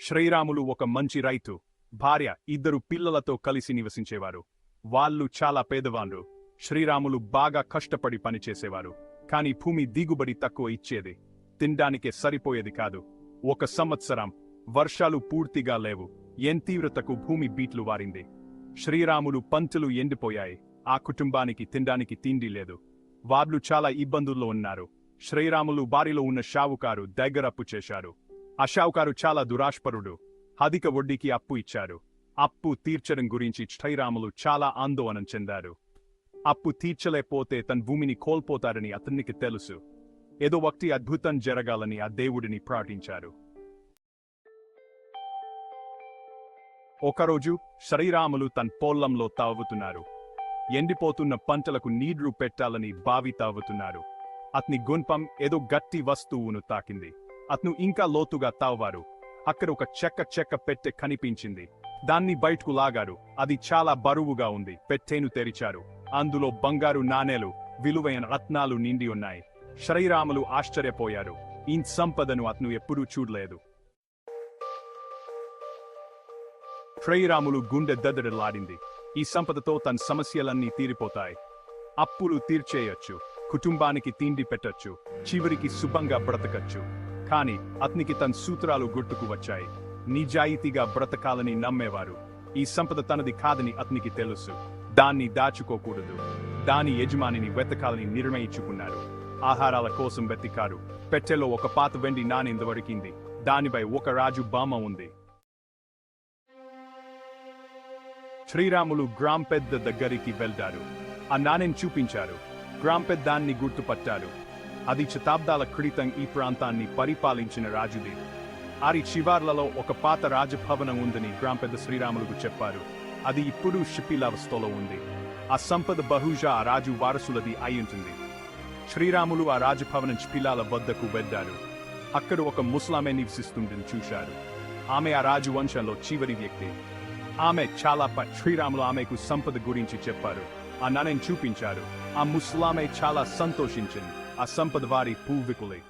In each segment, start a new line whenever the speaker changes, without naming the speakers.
శ్రీరాములు ఒక మంచి రైతు. భార్య ఇద్దరు పిల్లలతో కలిసి నివసించేవారు. వాళ్ళు చాలా పేదవాళ్ళు. శ్రీరాములు బాగా కష్టపడి పనిచేసేవారు. కాని భూమి దిగుబడి తక్కువ ఇచ్చేది. తినడానికే సరిపోయేది కాదు. ఒక సంవత్సరం వర్షాలు పూర్తిగా లేవు. ఎన్ తీవ్రతకు భూమి బీట్లు వారింది. శ్రీరాములు పంతులు ఎండిపోయాయి. ఆ కుటుంబానికి తినడానికి తిండి లేదు. వాళ్ళు చాలా ఇబ్బందుల్లో ఉన్నారు. శ్రీరాములు బారిలో ఉన్న షావుకారు దగ్గరప్పు చేశారు. ఆ షావుకారు చాలా దురాష్పరుడు అధిక వడ్డీకి అప్పు ఇచ్చారు. అప్పు తీర్చడం గురించి శ్రీరాములు చాలా ఆందోళన చెందారు. అప్పు తీర్చలేకపోతే తన భూమిని కోల్పోతారని అతనికి తెలుసు. ఏదో ఒకటి అద్భుతం జరగాలని ఆ దేవుడిని ప్రార్థించారు. ఒకరోజు శ్రీరాములు తన పొల్లంలో తావుతున్నారు ఎండిపోతున్న పంటలకు నీళ్ళు పెట్టాలని బావి తావుతున్నారు అతని గుంపం ఏదో గట్టి వస్తువును తాకింది. అతను ఇంకా లోతుగా తావారు. అక్కడ ఒక చెక్క చెక్క పెట్టె కనిపించింది. దాన్ని బయటకు లాగారు. అది చాలా బరువుగా ఉంది. పెట్టెను తెరిచారు. అందులో బంగారు నాణేలు విలువైన రత్నాలు నిండి ఉన్నాయి. శ్రీరాములు ఆశ్చర్యపోయారు. ఈ సంపదను అతను ఎప్పుడూ చూడలేదు. శ్రీరాములు గుండె దద్దడలాడింది ఈ సంపదతో తన సమస్యలన్నీ తీరిపోతాయి. అప్పులు తీర్చేయొచ్చు. కుటుంబానికి తిండి పెట్టొచ్చు. చివరికి శుభంగా బ్రతకచ్చు. కాని అతనికి తన సూత్రాలు గుర్తుకు వచ్చాయి. నిజాయితీగా బ్రతకాలని నమ్మేవారు. ఈ సంపద తనది కాదని అతనికి తెలుసు. దాన్ని దాచుకోకూడదు. దాని యజమానిని వెతకాలని నిర్ణయించుకున్నారు. ఆహారాల కోసం వెతికారు. పెట్టెలో ఒక పాత వెండి నాణ్యం దొరికింది దానిపై ఒక రాజు బామ ఉంది. శ్రీరాములు గ్రామ్ పెద్ద దగ్గరికి వెళ్తారు ఆ నాణ్యం చూపించారు. గ్రామ్ పెద్దాన్ని గుర్తుపట్టారు. అది శతాబ్దాల క్రితం ఈ ప్రాంతాన్ని పరిపాలించిన రాజుది ఆరి శివార్లలో ఒక పాత రాజభవనం ఉందని గ్రాంపెద్ద శ్రీరాములకు చెప్పారు. అది ఇప్పుడు శిథిలావస్థలో ఉంది. ఆ సంపద బహుశా ఆ రాజు వారసులది అయి ఉంటుంది. శ్రీరాములు ఆ రాజభవనం శిథిలాల వద్దకు వెళ్ళారు. అక్కడ ఒక ముస్లామే నివసిస్తుండని చూశారు. ఆమె ఆ రాజు వంశంలో చివరి వ్యక్తి. ఆమె చాలా ప- శ్రీరాములు ఆమెకు సంపద గురించి చెప్పారు. ఆ నన్నని చూపించారు. ఆ ముస్లామే చాలా సంతోషించింది. ఆ సంపద వారి పూర్వీకులే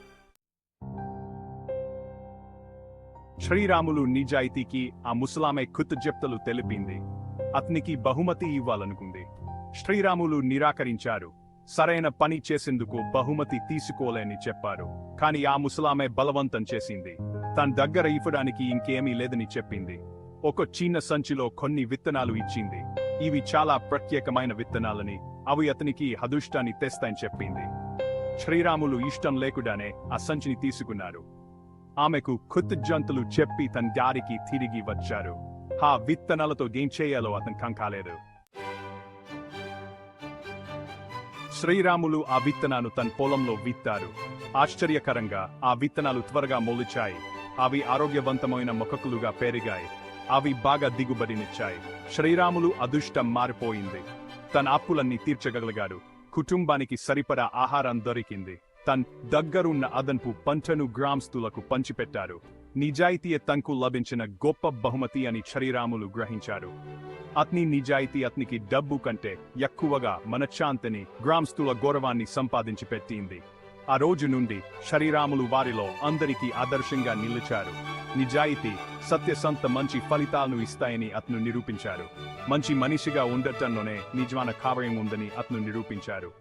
శ్రీరాములు నిజాయితీకి ఆ ముసలామే కృతజ్ఞప్తలు తెలిపింది అతనికి బహుమతి ఇవ్వాలనుకుంది శ్రీరాములు నిరాకరించారు సరైన పని చేసేందుకు బహుమతి తీసుకోలేని చెప్పారు కాని ఆ ముసలామే బలవంతం చేసింది తన దగ్గర ఇవ్వడానికి ఇంకేమీ లేదని చెప్పింది ఒక చిన్న సంచిలో కొన్ని విత్తనాలు ఇచ్చింది ఇవి చాలా ప్రత్యేకమైన విత్తనాలని అవి అతనికి అదృష్టాన్ని తెస్తాయని చెప్పింది శ్రీరాములు ఇష్టం లేకుండానే ఆ సంచిని తీసుకున్నారు. ఆమెకు కృతజ్ఞతలు చెప్పి తన దారికి తిరిగి వచ్చారు. ఆ విత్తనాలతో ఏం చేయాలో అతను కంకాలేదు శ్రీరాములు ఆ విత్తనాలు తన పొలంలో విత్తారు. ఆశ్చర్యకరంగా ఆ విత్తనాలు త్వరగా మొలిచాయి. అవి ఆరోగ్యవంతమైన మొక్కలుగా పెరిగాయి. అవి బాగా దిగుబడినిచ్చాయి. శ్రీరాములు అదృష్టం మారిపోయింది. తన అప్పులన్నీ తీర్చగలిగాడు. కుటుంబానికి సరిపడా ఆహారం దొరికింది. తన్ దగ్గరున్న అదన్పు పంటను గ్రామస్తులకు పంచిపెట్టారు. నిజాయితీయే తనకు లభించిన గొప్ప బహుమతి అని శ్రీరాములు గ్రహించారు. అతని నిజాయితీ అతనికి డబ్బు కంటే ఎక్కువగా మనశ్శాంతిని గ్రామస్తుల గౌరవాన్ని సంపాదించి పెట్టింది ఆ రోజు నుండి శ్రీరాములు వారిలో అందరికీ ఆదర్శంగా నిలిచారు. నిజాయితీ సత్యసంత మంచి ఫలితాలను ఇస్తాయని అతను నిరూపించారు. మంచి మనిషిగా ఉండటంలోనే నిజమైన కార్యం ఉందని అతను నిరూపించారు.